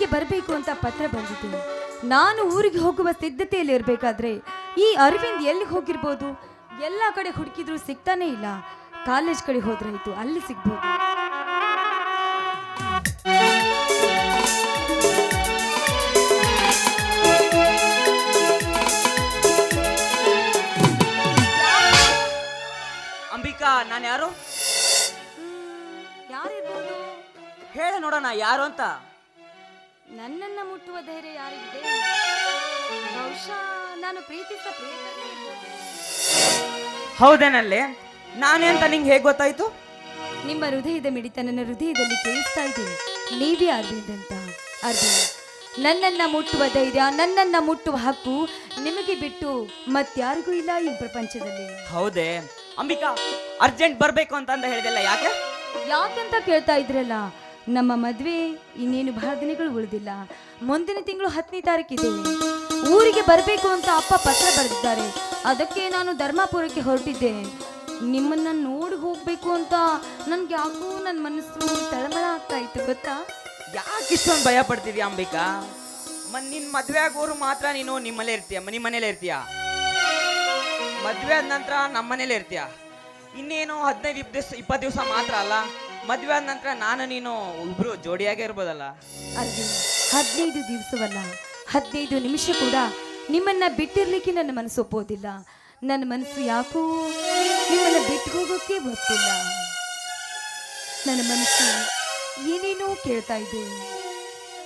ಊರಿಗೆ ಬರಬೇಕು ಅಂತ ಪತ್ರ ಬಂದಿದೆ. ನಾನು ಊರಿಗೆ ಹೋಗುವ ಸಿದ್ಧತೆಯಲ್ಲಿ ಇರಬೇಕಾದ್ರೆ ಈ ಅರವಿಂದ್ ಎಲ್ಲಿ ಹೋಗಿರ್ಬೋದು? ಎಲ್ಲ ಕಡೆ ಹುಡುಕಿದ್ರು ಸಿಗ್ತಾನೆ ಇಲ್ಲ. ಕಾಲೇಜ್ ಕಡೆ ಹೋದ್ರಾಯ್ತು ಅಲ್ಲಿ ಸಿಗ್ಬೋದು. ಅಂಬಿಕಾ ನಾನು ಯಾರು? ಯಾರಿರ್ಬೋದು? ಹೇಳ ನೋಡೋಣ ಯಾರು ಅಂತ? ನನ್ನನ್ನ ಮುಟ್ಟುವ ಧೈರ್ಯ ಯಾರಿಗಿದೆ? ಬಹುಶಃ ನಾನು ಪ್ರೀತಿಸ ಹೌದೇನಲ್ಲೇ? ನಾನೇ ಅಂತ ನಿಂಗೆ ಹೇಗೆ ಗೊತ್ತಾಯ್ತು? ನಿಮ್ಮ ಹೃದಯದ ಮಿಡಿತ ನನ್ನ ಹೃದಯದಲ್ಲಿ ಕೇಳಿಸ್ತಾ ಇದ್ದೀನಿ. ನೀವೇ ಅರವಿಂದ್ ಅಂತ. ಅರವಿಂದ್ ನನ್ನನ್ನ ಮುಟ್ಟುವ ಧೈರ್ಯ ನನ್ನನ್ನ ಮುಟ್ಟುವ ಹಕ್ಕು ನಿಮಗೆ ಬಿಟ್ಟು ಮತ್ತಾರಿಗೂ ಇಲ್ಲ ಈ ಪ್ರಪಂಚದಲ್ಲಿ. ಹೌದೇ? ಅಂಬಿಕಾ ಅರ್ಜೆಂಟ್ ಬರಬೇಕು ಅಂತ ಅಂದ ಹೇಳಿದೆಲ್ಲ ಯಾಕೆ? ಯಾಕೆಂತ ಕೇಳ್ತಾ ಇದ್ರಲ್ಲ? ನಮ್ಮ ಮದುವೆ ಇನ್ನೇನು ಬಹಳ ದಿನಗಳು ಉಳಿದಿಲ್ಲ. ಮುಂದಿನ ತಿಂಗಳು ಹತ್ತನೇ ತಾರೀಕಿದೆ. ಊರಿಗೆ ಬರಬೇಕು ಅಂತ ಅಪ್ಪ ಪತ್ರ ಬರೆದಿದ್ದಾರೆ. ಅದಕ್ಕೆ ನಾನು ಧರ್ಮಾಪುರಕ್ಕೆ ಹೊರಟಿದ್ದೆ. ನಿಮ್ಮನ್ನ ನೋಡಿ ಹೋಗ್ಬೇಕು ಅಂತ ನನ್ಗೆ ಯಾಕೋ ನನ್ನ ಮನಸ್ಸು ತಳಮಳ ಆಗ್ತಾ ಇತ್ತು, ಗೊತ್ತಾ? ಯಾಕೆ ಇಷ್ಟೊಂದು ಭಯ ಪಡ್ತಿದ್ಯಾ ಅಂಬಿಕಾ? ಮನ್ ನಿನ್ ಮದ್ವೆ ಆಗೋರು ಮಾತ್ರ ನೀನು ನಿಮ್ಮಲ್ಲೇ ಇರ್ತೀಯ. ನಿಮ್ಮ ಮನೇಲೇ ಇರ್ತೀಯ? ಮದ್ವೆ ಆದ ನಂತರ ನಮ್ಮ ಇರ್ತೀಯ? ಇನ್ನೇನು ಹದಿನೈದು ಇಪ್ಪ ದಿವಸ, ಇಪ್ಪತ್ತು ದಿವಸ ಮಾತ್ರ ಅಲ್ಲ? ಮದ್ವೆ ಆದ ನಂತರ ನಾನು ನೀನು ಇಬ್ರು ಜೋಡಿಯಾಗೇ ಇರ್ಬೋದಲ್ಲ? ಅಲ್ಲಿ ಹದಿನೈದು ದಿವಸವಲ್ಲ ಹದಿನೈದು ನಿಮಿಷ ಕೂಡ ನಿಮ್ಮನ್ನ ಬಿಟ್ಟಿರ್ಲಿಕ್ಕೆ ನನ್ನ ಮನಸ್ಸು ಒಪ್ಪೋದಿಲ್ಲ ನನ್ನ ಮನಸ್ಸು ಯಾಕೋ ನಿಮ್ಮನ್ನ ಬಿಟ್ಟು ಹೋಗೋಕೆ ಗೊತ್ತಿಲ್ಲ ನನ್ನ ಮನಸ್ಸು ಏನೇನೋ ಕೇಳ್ತಾ ಇದೆ.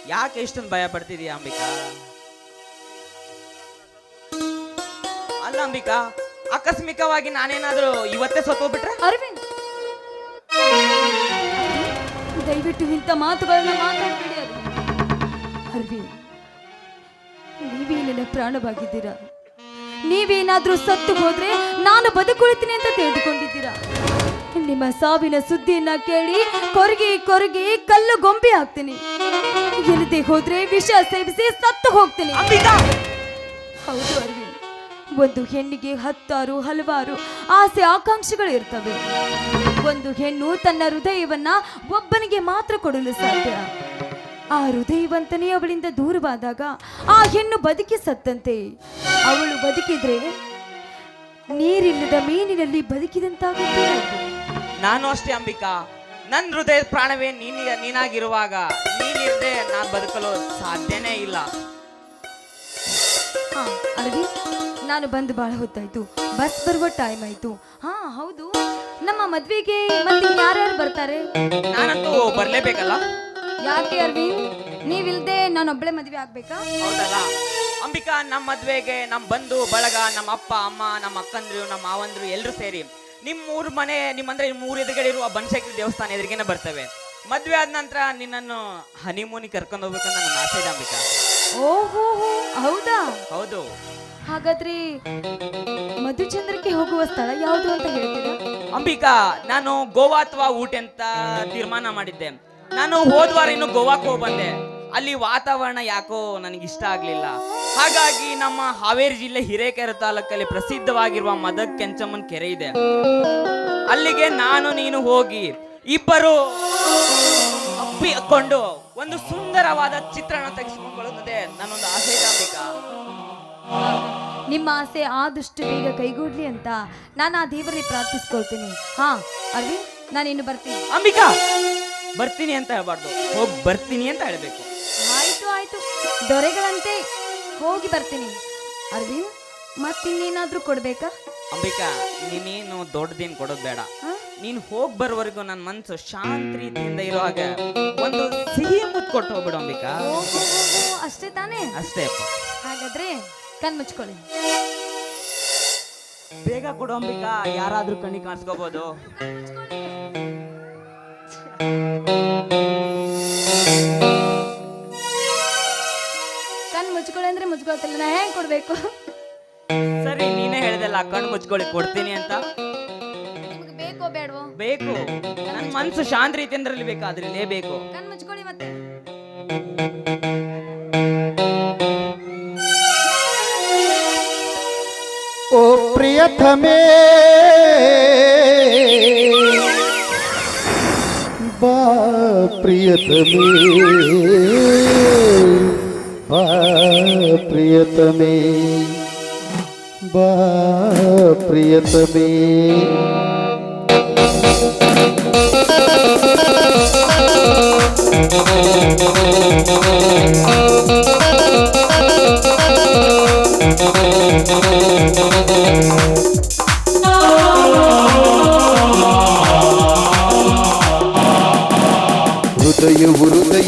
ಯಾಕೆ ಇಷ್ಟೊಂದು ಭಯ ಪಡ್ತಿದೀಯ ಅಂಬಿಕಾ? ಅಲ್ಲ ಅಂಬಿಕಾ ಆಕಸ್ಮಿಕವಾಗಿ ನಾನೇನಾದ್ರೂ ಇವತ್ತೇ ಸತ್ತೋಗ್ಬಿಟ್ರೆ? ಅರವಿಂದ್ ದಯವಿಟ್ಟು ಇಂಥ ಮಾತುಗಳನ್ನ ಮಾತಾಡಬೇಡಿ ಅರವಿಂದ್ ನೀವೇ ನನ್ನ ಪ್ರಾಣವಾಗಿದ್ದೀರಾ? ನೀವೇನಾದ್ರೂ ಸತ್ತು ಹೋದ್ರೆ ನಾನು ಬದುಕುಳಿತೀನಿ ಅಂತ ತಿಳಿದುಕೊಂಡಿದ್ದೀರಾ? ನಿಮ್ಮ ಸಾವಿನ ಸುದ್ದಿಯನ್ನ ಕೇಳಿ ಕೊರಗಿ ಕೊರಗಿ ಕಲ್ಲು ಗೊಂಬೆ ಹಾಕ್ತೀನಿ. ಎಲ್ಲದೆ ಹೋದ್ರೆ ವಿಷ ಸೇವಿಸಿ ಸತ್ತು ಹೋಗ್ತೀನಿ. ಹೌದು ಅರವಿಂದ್. ಒಂದು ಹೆಣ್ಣಿಗೆ ಹತ್ತಾರು ಹಲವಾರು ಆಸೆ ಆಕಾಂಕ್ಷೆಗಳು ಇರ್ತವೆ. ಒಂದು ಹೆಣ್ಣು ತನ್ನ ಹೃದಯವನ್ನ ಒಬ್ಬನಿಗೆ ಮಾತ್ರ ಕೊಡಲು ಸಾಧ್ಯ. ಆ ಹೃದಯವಂತನೇ ಅವಳಿಂದ ದೂರವಾದಾಗ ಆ ಹೆಣ್ಣು ಬದುಕಿ ಸತ್ತಂತೆ. ಅವಳು ಬದುಕಿದ್ರೆ ನೀರಿಲ್ಲದ ಮೀನಿನಲ್ಲಿ ಬದುಕಿದಂತಾಗುತ್ತೆ. ನಾನು ಅಷ್ಟೇ ಅಂಬಿಕಾ. ನನ್ನ ಹೃದಯ ಪ್ರಾಣವೇ ನೀನ್ ನೀನಾಗಿರುವಾಗ ನೀನಿಲ್ಲದೆ ನಾನು ಬದುಕಲು ಸಾಧ್ಯನೇ ಇಲ್ಲ. ಹಾ ಅರವಿಂದ್ ನಾನು ಬಂದು ಬಹಳ ಹೊತ್ತಾಯ್ತು. ಬಸ್ ಬರುವ ಟೈಮ್ ಆಯ್ತು. ಹಾ ಹೌದು. ನಮ್ಮ ಮದ್ವೆಗೆ ಮತ್ತೆ ಯಾರ್ಯಾರು ಬರ್ತಾರೆ? ನಾನಂತೂ ಬರ್ಲೇಬೇಕಲ್ಲ? ಯಾಕೆ ಅರವಿಂದ್? ನೀವಿಲ್ದೆ ನಾನೊಬ್ಳೆ ಮದ್ವೆ ಆಗ್ಬೇಕಾ? ಹೌದಲ್ಲ. ಅಂಬಿಕಾ ನಮ್ಮ ಮದ್ವೆಗೆ ನಮ್ಮ ಬಂಧು ಬಳಗ ನಮ್ಮ ಅಪ್ಪ ಅಮ್ಮ ನಮ್ಮ ಅಕ್ಕಂದ್ರು ನಮ್ಮ ಮಾವಂದ್ರು ಎಲ್ಲರೂ ಸೇರಿ ನಿಮ್ಮ ಊರ್ ಮನೆ ನಿಮ್ಮಂದ್ರೆ ನಿಮ್ಮ ಊರ್ ಎದುರುಗಡೆ ಇರುವ ಬನಶಂಕರಿ ದೇವಸ್ಥಾನ ಎದುರಿಗೇನೆ ಬರ್ತವೆ. ಮದ್ವೆ ಆದ ನಂತರ ನಿನ್ನನ್ನು ಹನಿಮೂನಿ ಕರ್ಕೊಂಡು ಹೋಗ್ಬೇಕಂತ ನನ್ನ ಆಸೆ ಇದೆ ಅಂಬಿಕಾ. ಓಹೋ ಹೌದಾ? ಹೌದು. ಹಾಗಾದ್ರೆ ಮಧುಚಂದ್ರಕ್ಕೆ ಹೋಗುವ ಸ್ಥಳ ಯಾವುದು ಅಂತ ಹೇಳ್ತೀರಾ? ಅಂಬಿಕಾ, ನಾನು ಗೋವಾ ಅಥವಾ ಊಟಿ ಅಂತ ತೀರ್ಮಾನ ಮಾಡಿದ್ದೆ. ನಾನು ಹೋದ್ವಾರ ಇನ್ನು ಗೋವಾಕ್ಕೆ ಹೋಗಿ ಬಂದೆ ಅಲ್ಲಿ ವಾತಾವರಣ ಯಾಕೋ ನನಗೆ ಇಷ್ಟ ಆಗ್ಲಿಲ್ಲ. ಹಾಗಾಗಿ ನಮ್ಮ ಹಾವೇರಿ ಜಿಲ್ಲೆ ಹಿರೇಕೆರೆ ತಾಲೂಕಲ್ಲಿ ಪ್ರಸಿದ್ಧವಾಗಿರುವ ಮದಕ್ ಕೆಂಚಮ್ಮನ್ ಕೆರೆ ಇದೆ. ಅಲ್ಲಿಗೆ ನಾನು ನೀನು ಹೋಗಿ ಇಬ್ಬರು ಅಪ್ಪಿಕೊಂಡು ಒಂದು ಸುಂದರವಾದ ಚಿತ್ರಣ ತೆಗೆಸಿಕೊಳ್ಳುತ್ತದೆ ನನ್ನೊಂದು ಆಸೆ ಅಂಬಿಕಾ. ನಿಮ್ಮ ಆಸೆ ಆದಷ್ಟು ಬೇಗ ಕೈಗೂಡ್ಲಿ ಅಂತ ನಾನು ಆ ದೇವರಲ್ಲಿ ಪ್ರಾರ್ಥಿಸ್ಕೊಳ್ತೀನಿ. ಹಾ ಅರವಿಂದ್ ನಾನು ಇನ್ನು ಬರ್ತೀನಿ. ಅಂಬಿಕಾ ಬರ್ತೀನಿ ಅಂತ ಹೇಳ್ಬಾರ್ದು. ಹೋಗಿ ಬರ್ತೀನಿ ಅಂತ ಹೇಳಬೇಕು. ಆಯ್ತು ಆಯ್ತು. ದೊರೆಗಳಂತೆ ಹೋಗಿ ಬರ್ತೀನಿ. ಅರವಿಂದ್ ಮತ್ತಿನ್ನೇನಾದ್ರೂ ಕೊಡ್ಬೇಕಾ? ಅಂಬಿಕಾ ನೀನೇನು ದೊಡ್ಡದೇನು ಕೊಡೋದು ಬೇಡ? ನೀನು ಹೋಗಿ ಬರೋವರೆಗೂ ನನ್ನ ಮನಸ್ಸು ಶಾಂತಿ ರೀತಿಯಿಂದ ಇರುವಾಗ ಒಂದು ಸಿಹಿ ಮುತ್ತು ಕೊಟ್ಟು ಹೋಗ್ಬಿಡು ಅಂಬಿಕಾ. ಓ, ಓ, ಓ, ಓ, ಅಷ್ಟೇ ತಾನೇ? ಅಷ್ಟೇ ಅಪ್ಪ. ಹಾಗಾದ್ರೆ ಕಣ್ ಮುಚ್ಕೊಳ್ಳಿ. ಬೇಗ ಕೊಡು ಅಂಬಿಕಾ ಯಾರಾದ್ರೂ ಕಣ್ಣಿಗೆ ಕಾಣಿಸ್ಕೋಬಹುದು ಕಣ್ ಮುಚ್ಕೊಳ್ಳಿ ಅಂದ್ರೆ ಮುಚ್ಕೊಳ್ತಿಲ್ಲ ನಾ ಹೆಂಗ್ ಕೊಡ್ಬೇಕು? ಸರಿ ನೀನೇ ಹೇಳ್ದಲ್ಲ ಕಣ್ ಮುಚ್ಕೊಳ್ಳಿ ಕೊಡ್ತೀನಿ ಅಂತ. ನಿಮ್ಗೆ ಬೇಕೋ ಬೇಡವೋ? ಬೇಕು. ನನ್ನ ಮನ್ಸು ಶಾಂತ ರೀತಿ ಅಂದ್ರಲ್ಲಿ ಅದ್ರಲ್ಲೇ ಬೇಕು. ಕಣ್ ಮುಚ್ಕೊಳ್ಳಿ ಮತ್ತೆ. बोरियत में। बा प्रियत में। बा प्रियत में। बा प्रियत में। Thank.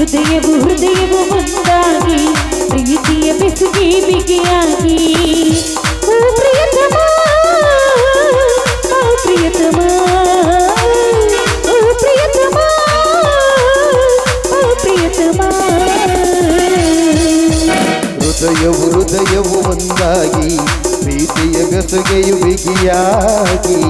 ಹೃದಯವು ಹೃದಯವು ಒಂದಾಗಿ ಪ್ರೀತಿಯ ಬೆಸುಗೆ ಬಿಗಿಯಾಗಿ ಓ ಪ್ರಿಯತಮ ಓ ಪ್ರಿಯತಮ ಓ ಪ್ರಿಯತಮ ಓ ಪ್ರಿಯತಮ ಹೃದಯವು ಹೃದಯವು ಒಂದಾಗಿ ಪ್ರೀತಿಯ ಗಸಗೆಯು ಬಿಗಿಯಾಗಿ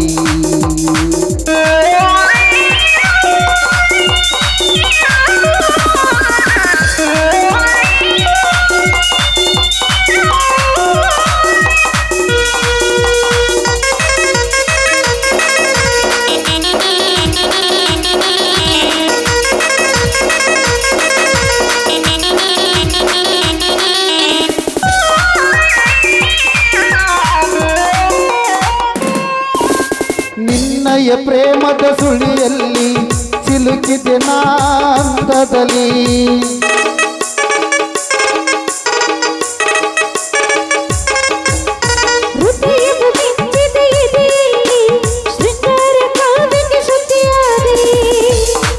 ನಾಂದದಲ್ಲಿ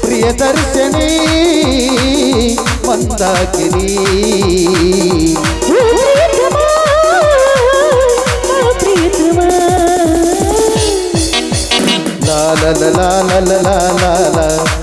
ಪ್ರಿಯ darshini ಮಂದಾಗಿರಿ la la la la la la la